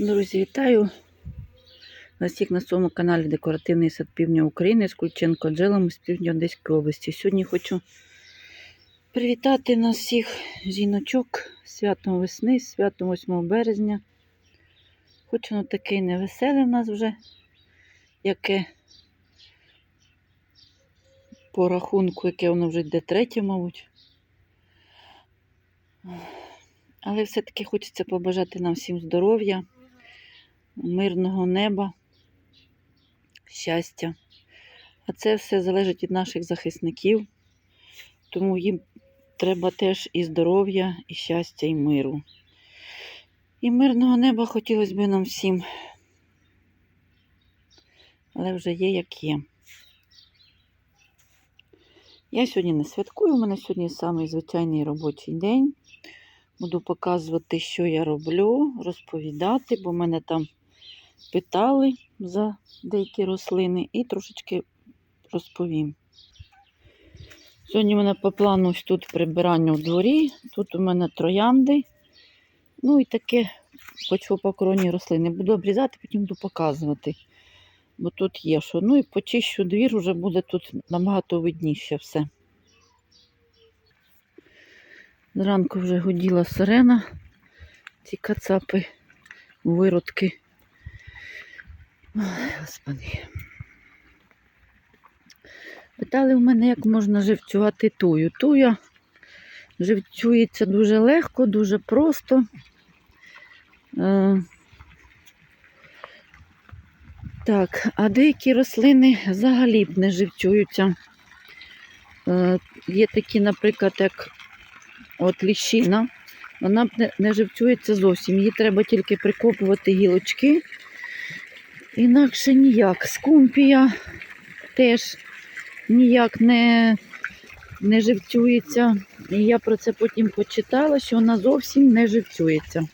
Друзі, вітаю всіх на своєму каналі Декоративний сад Півдня України з Кульченко Джелом з півдня Одеської області. Сьогодні хочу привітати нас всіх жіночок святом весни, святом 8 березня. Хоч воно таке невеселе в нас вже, яке по рахунку, яке воно вже йде третє, мабуть. Але все-таки хочеться побажати нам всім здоров'я, мирного неба, щастя. А це все залежить від наших захисників, тому їм треба теж і здоров'я, і щастя, і миру. І мирного неба хотілося б нам всім. Але вже є, як є. Я сьогодні не святкую, у мене сьогодні самий звичайний робочий день. Буду показувати, що я роблю, розповідати, бо в мене там питали за деякі рослини і трошечки розповім. Сьогодні у мене по плану ось тут прибирання в дворі, тут у мене троянди, ну і таке почвопокоронні рослини. Буду обрізати, потім буду показувати, бо тут є що. Ну і почищу двір, вже буде тут набагато видніше все. Зранку вже гуділа сирена, ці кацапи, виродки. Господи. Питали в мене, як можна живцювати тую. Туя живцюється дуже легко, дуже просто. Е, Так, а деякі рослини взагалі б не живцюються. Е, Є такі, наприклад, як От ліщина, вона б не, живцюється зовсім. Її треба тільки прикопувати гілочки. Інакше ніяк. Скумпія теж ніяк не, не живцюється. І я про це потім почитала, що вона зовсім не живцюється.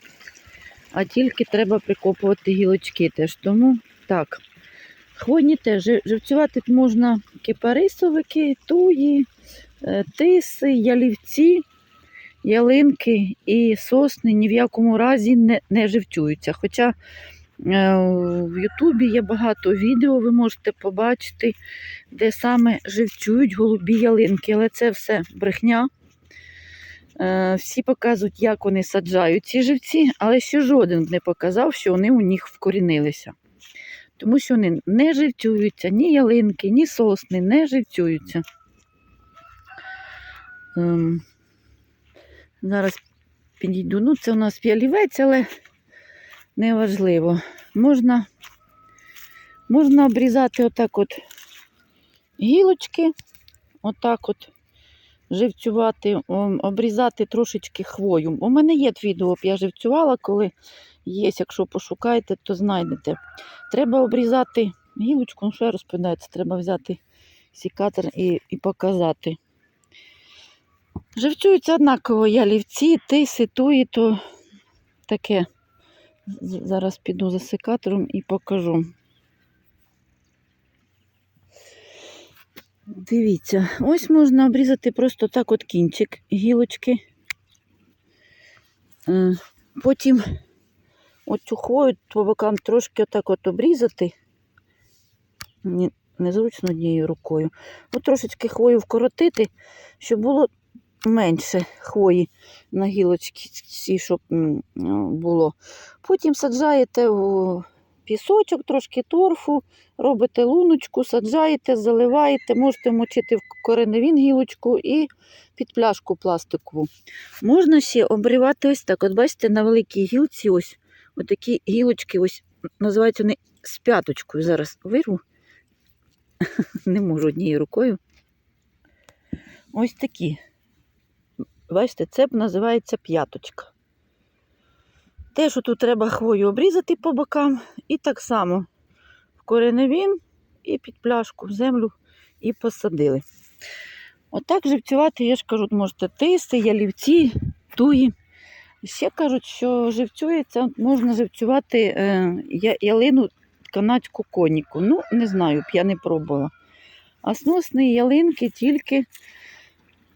А тільки треба прикопувати гілочки теж. Тому так. Хвойні теж живцювати можна кипарисовики, туї, е, тиси, ялівці ялинки і сосни ні в якому разі не, не живцюються. Хоча в Ютубі є багато відео, ви можете побачити, де саме живцюють голубі ялинки, але це все брехня. Е, всі показують, як вони саджають ці живці, але ще жоден не показав, що вони у них вкорінилися. Тому що вони не живцюються, ні ялинки, ні сосни не живцюються. Ем, Зараз підійду. Ну, це у нас п'ялівець, але неважливо. Можна, можна обрізати отак от гілочки, отак от живцювати, обрізати трошечки хвою. У мене є відео, я живцювала, коли є, якщо пошукаєте, то знайдете. Треба обрізати гілочку, ну що я розповідаю, це треба взяти сікатор і, і показати. Живцюються однаково ялівці, тиси, туї, то таке. Зараз піду за секатором і покажу. Дивіться, ось можна обрізати просто так от кінчик гілочки. Е, Потім оцю хвою по бокам трошки отак от обрізати. Незручно однією рукою. От трошечки хвою вкоротити, щоб було менше хвої на гілочці, ці, щоб ну, було. Потім саджаєте в пісочок, трошки торфу, робите луночку, саджаєте, заливаєте, можете мочити в кореневін гілочку і під пляшку пластикову. Можна ще обривати ось так. От бачите, на великій гілці ось отакі гілочки, ось називаються вони з п'яточкою. Зараз вирву. Не можу однією рукою. Ось такі. Бачите, це називається п'яточка. Те, що тут треба хвою обрізати по бокам, і так само в кореневін і під пляшку в землю і посадили. Отак живцювати, я ж кажу, можете тиси, ялівці, туї. Ще кажуть, що живцюється, можна живцювати е, ялину канадську коніку. Ну, не знаю, я не пробувала. А сносні ялинки тільки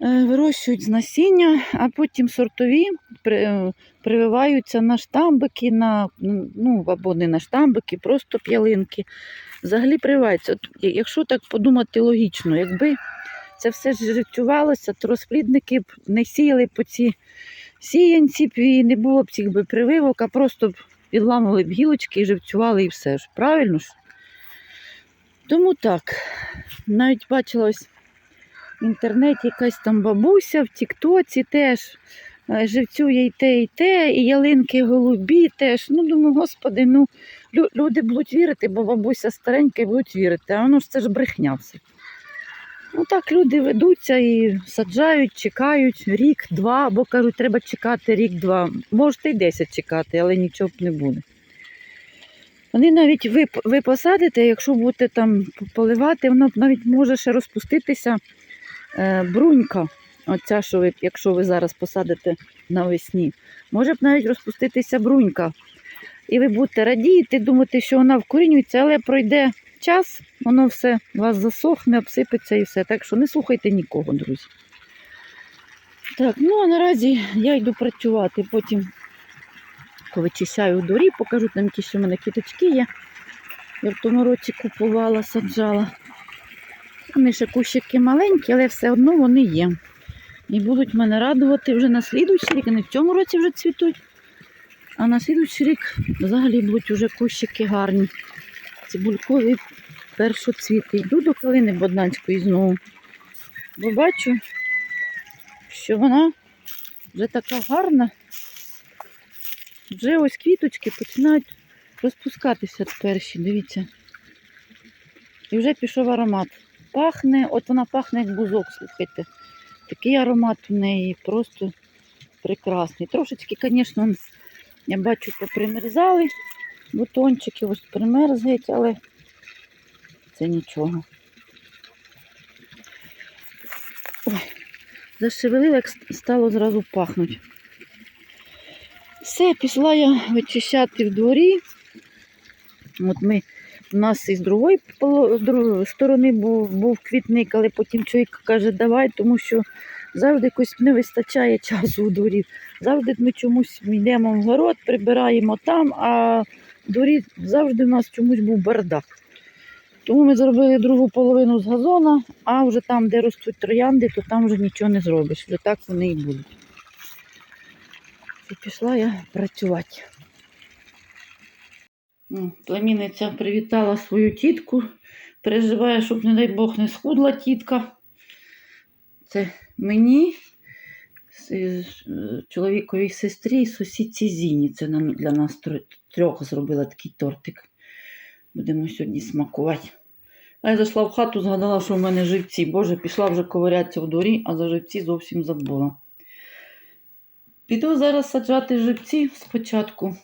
вирощують з насіння, а потім сортові е, прививаються на штамбики, на, ну, або не на штамбики, просто п'ялинки. Взагалі прививаються. От, якщо так подумати логічно, якби це все життювалося, то розплідники б не сіяли по ці сіянці і не було б цих би прививок, а просто б підламували б гілочки і живцювали і все ж. Правильно ж? Тому так. Навіть бачила ось в інтернеті якась там бабуся в Тіктоці теж е, живцює і те, і те, і ялинки голубі теж. Ну, думаю, господи, ну лю- люди будуть вірити, бо бабуся старенька і будуть вірити, а воно ж це ж брехня все. Ну так люди ведуться і саджають, чекають рік, два, бо кажуть, треба чекати рік-два. Можете й 10 чекати, але нічого б не буде. Вони навіть ви, ви посадите, якщо будете там поливати, воно навіть може ще розпуститися брунька. Оця, що ви, якщо ви зараз посадите навесні, може б навіть розпуститися брунька. І ви будете радіти, думати, що вона вкорінюється, але пройде час, воно все у вас засохне, обсипеться і все. Так що не слухайте нікого, друзі. Так, ну а наразі я йду працювати. Потім повичищаю у дворі, покажу там ті, що в мене квіточки є. Я в тому році купувала, саджала. Вони ще кущики маленькі, але все одно вони є. І будуть мене радувати вже на слідуючий рік. Вони в цьому році вже цвітуть. А на слідуючий рік взагалі будуть вже кущики гарні. Цибулькові першоцвіти. Йду до калини Боднанської знову. Бо бачу, що вона вже така гарна. Вже ось квіточки починають розпускатися перші, дивіться. І вже пішов аромат. Пахне, от вона пахне як бузок, слухайте. Такий аромат у неї просто прекрасний. Трошечки, звісно, я бачу, попримерзали бутончики, ось примерзають, але це нічого. Ой, зашевелила, як стало зразу пахнуть. Все, пішла я вичищати в дворі. От ми, у нас другої з другої сторони був, був квітник, але потім чоловік каже, давай, тому що завжди якось не вистачає часу у дворі. Завжди ми чомусь йдемо в город, прибираємо там, а дворі завжди у нас чомусь був бардак. Тому ми зробили другу половину з газона, а вже там, де ростуть троянди, то там вже нічого не зробиш. Вже так вони і будуть. І пішла я працювати. Племінниця привітала свою тітку. Переживає, щоб, не дай Бог, не схудла тітка. Це мені, е, чоловіковій сестрі і сусідці Зіні. Це для нас трьох зробила такий тортик. Будемо сьогодні смакувати. А я зайшла в хату, згадала, що в мене живці. Боже, пішла вже ковирятися в дворі, а за живці зовсім забула. Піду зараз саджати живці спочатку.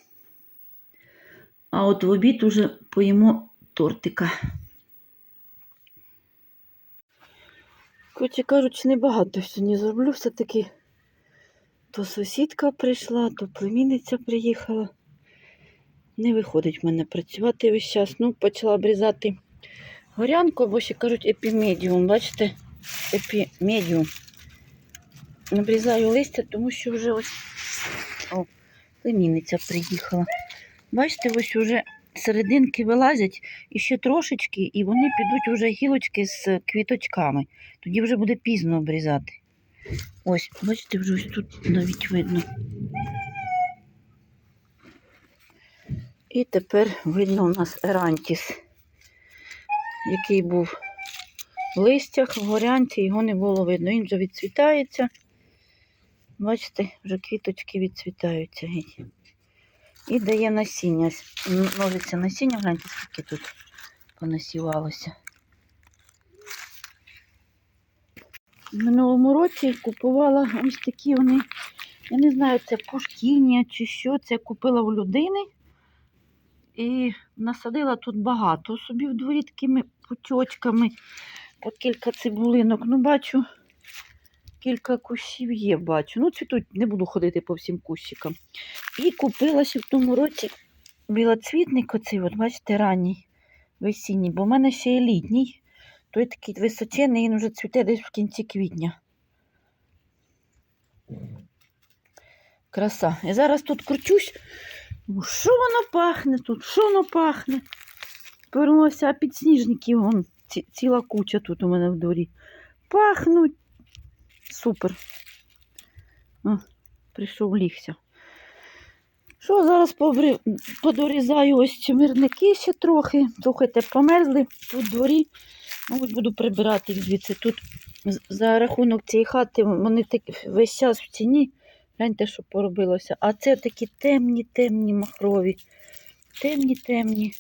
А от в обід уже поїмо тортика. Коротше кажучи, небагато сьогодні зроблю. Все-таки то сусідка прийшла, то племінниця приїхала. Не виходить в мене працювати весь час. Ну, почала обрізати горянку, або ще кажуть епімедіум. Бачите? Епімедіум. Обрізаю листя, тому що вже ось о, племінниця приїхала. Бачите, ось уже серединки вилазять і ще трошечки, і вони підуть уже гілочки з квіточками. Тоді вже буде пізно обрізати. Ось, бачите, вже ось тут навіть видно. І тепер видно у нас ерантіс, який був в листях, в горянці, його не було видно. Він вже відцвітається. Бачите, вже квіточки відцвітаються. геть. І дає насіння. Множиться насіння, гляньте, скільки тут понасівалося. В минулому році купувала ось такі вони, я не знаю, це пушкіння чи що, це купила у людини. І насадила тут багато собі в дворі такими пучочками, по кілька цибулинок. Ну, бачу, Кілька кущів є, бачу. Ну, цвітуть, не буду ходити по всім кущикам. І купилася в тому році білоцвітник, оцей, от, бачите, ранній весінній, бо в мене ще є літній. Той такий височений, він вже цвіте десь в кінці квітня. Краса. І зараз тут кручусь. Що воно пахне тут? Що воно пахне? Повернулася, підсніжників вон, ці, ціла куча тут у мене в дворі. Пахнуть. Супер. О, прийшов лігся. Що зараз побри... подорізаю ось чимирники ще трохи. Слухайте, померзли тут дворі. Мабуть, буду прибирати їх звідси. Тут за рахунок цієї хати вони так весь час в ціні. Гляньте, що поробилося. А це такі темні, темні махрові. Темні, темні.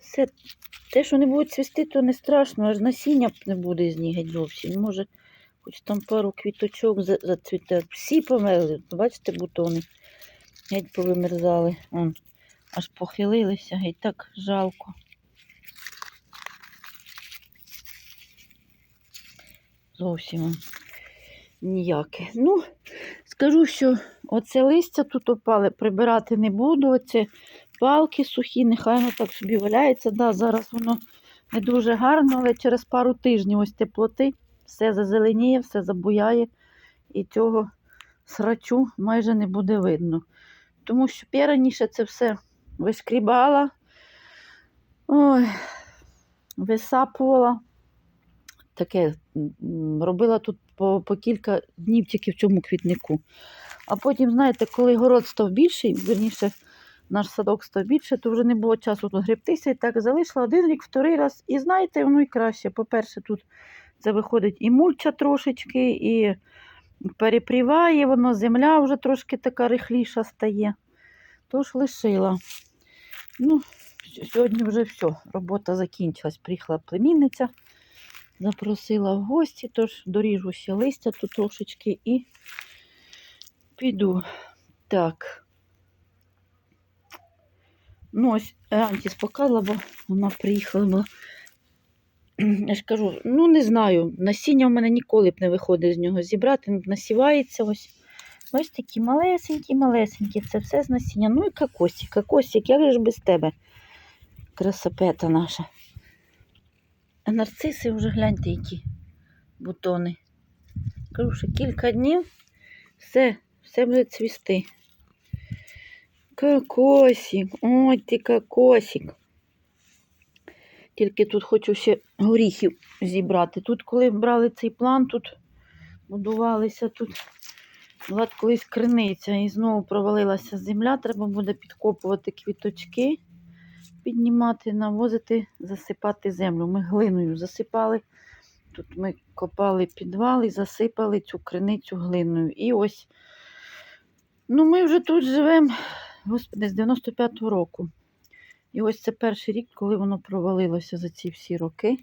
Все те, що не будуть цвісти, то не страшно, аж насіння не буде з них зовсім. Може, хоч там пару квіточок за- зацвіте. Всі померли. Бачите, бутони геть повимерзали. Он, аж похилилися, геть так жалко. Зовсім ніяке. Ну, скажу, що оце листя тут опали, прибирати не буду. Оце палки сухі, нехай воно так собі валяється. Да, зараз воно не дуже гарно, але через пару тижнів ось теплоти все зазеленіє, все забуяє, і цього срачу майже не буде видно. Тому що я раніше це все вишкрібала, ой, висапувала. Таке робила тут по, по кілька днів тільки в цьому квітнику. А потім, знаєте, коли город став більший, верніше, наш садок став більше, то вже не було часу тут гребтися. І так залишила один рік, вторий раз. І знаєте, воно і краще. По-перше, тут це виходить і мульча трошечки, і перепріває воно, земля вже трошки така рихліша стає. Тож лишила. Ну, сьогодні вже все, робота закінчилась. Приїхала племінниця, запросила в гості, тож доріжу ще листя тут трошечки і піду. Так. Ну, ось Антіс показала, бо вона приїхала. Я ж кажу, ну не знаю, насіння в мене ніколи б не виходить з нього зібрати, насівається ось. Ось такі малесенькі, малесенькі, це все з насіння. Ну і кокосик, кокосик, як же без тебе? Красопета наша. А нарциси вже гляньте, які бутони. Кажу, що кілька днів все, все буде цвісти. Кокосик, ой ти кокосик. Тільки тут хочу ще горіхів зібрати. Тут, коли брали цей план, тут будувалися тут. Була колись криниця і знову провалилася земля. Треба буде підкопувати квіточки, піднімати, навозити, засипати землю. Ми глиною засипали. Тут ми копали підвал і засипали цю криницю глиною. І ось, ну ми вже тут живемо, господи, з 95-го року. І ось це перший рік, коли воно провалилося за ці всі роки.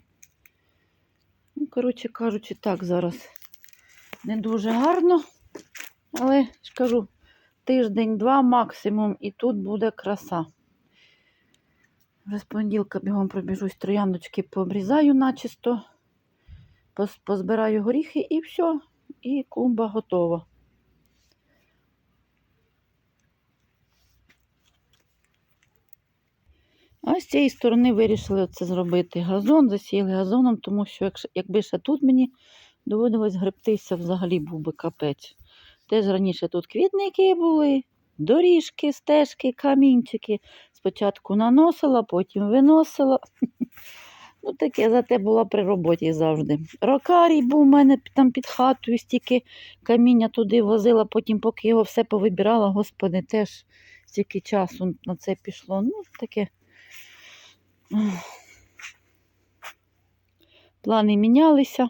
Ну, коротше кажучи, так, зараз не дуже гарно. Але ж кажу, тиждень-два максимум, і тут буде краса. Вже з понеділка бігом пробіжусь, трояндочки пообрізаю начисто, позбираю горіхи і все. І клумба готова. А з цієї сторони вирішили це зробити газон, засіяли газоном, тому що якби ще тут мені доводилось гребтися, взагалі був би капець. Теж раніше тут квітники були, доріжки, стежки, камінчики. Спочатку наносила, потім виносила. Ну, таке зате була при роботі завжди. Рокарій був у мене там під хатою, стільки каміння туди возила, потім, поки його все повибирала, господи, теж стільки часу на це пішло. Ну, таке. Плани мінялися.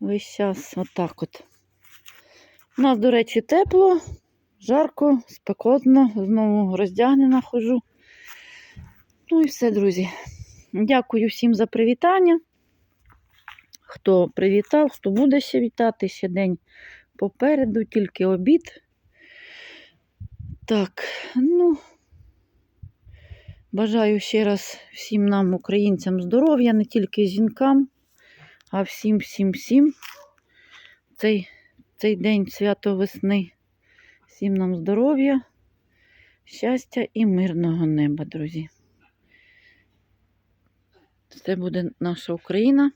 Весь час отак от. У нас, до речі, тепло, жарко, спекотно, знову роздягнена хожу. Ну і все, друзі. Дякую всім за привітання. Хто привітав, хто буде ще вітати, ще день попереду, тільки обід. Так, ну, бажаю ще раз всім нам, українцям, здоров'я, не тільки жінкам, а всім, всім, всім. Цей цей день свято весни. Всім нам здоров'я, щастя і мирного неба, друзі. Це буде наша Україна.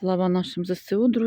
Слава нашим ЗСУ, друзі.